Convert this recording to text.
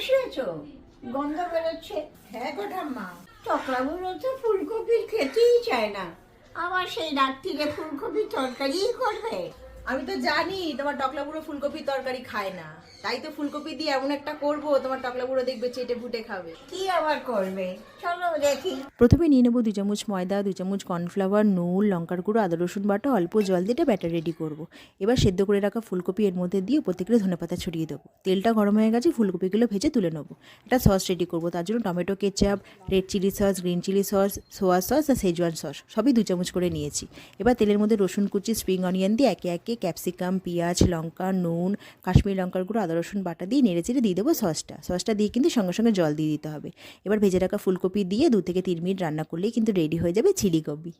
করছ গন্ধ বেরোচ্ছে। হ্যাঁ গো ঠাম্মা, চকলাগুলো তো ফুলকপির খেতেই চায় না। আমার সেই রাত্রিরে ফুলকপির তরকারি করবে। আমি তো জানি তোমার টকলা বুড়ো ফুলকপি তরকারি খায় না। তাই তো ফুলকপি দিয়ে এমন একটা করব তোমার টকলা বুড়ো দেখবে চেটে ফুটে খাবে। কি আবার করবে? চলো দেখি। প্রথমে নিয়ে নেব দু চামচ ময়দা দু চামচ কর্নফ্লাওয়ার নুন লঙ্কার গুঁড়ো আদা রসুন বাটা অল্প জল দিয়ে ব্যাটার রেডি করব। এবার সেদ্ধ করে রাখা ফুলকপি এর মধ্যে দিয়ে উপর থেকে ধনেপাতা ছড়িয়ে দেবো। তেলটা গরম হয়ে গেছে ফুলকপিগুলো ভেজে তুলে নেব। একটা সস রেডি করব তার জন্য tomato ketchup red chilli sauce green chilli sauce soya sauce আর সেজওয়ান সস সবই দু চামচ করে নিয়েছি। এবার তেলের মধ্যে রসুন কুচি স্প্রিং অনিয়ন দিয়ে একে একে ক্যাপসিকাম, পেঁয়াজ, লঙ্কা, নুন, কাশ্মীর লঙ্কার গুঁড়ো, আদা, রসুন বাটা দিয়ে নেড়ে চেড়ে দিয়ে দেবো সসটা। সসটা দিয়ে কিন্তু সঙ্গে সঙ্গে জল দিয়ে দিতে হবে। এবার ভেজে রাখা ফুলকপি দিয়ে দু থেকে তিন মিনিট রান্না করলেই কিন্তু রেডি হয়ে যাবে চিলি কপি।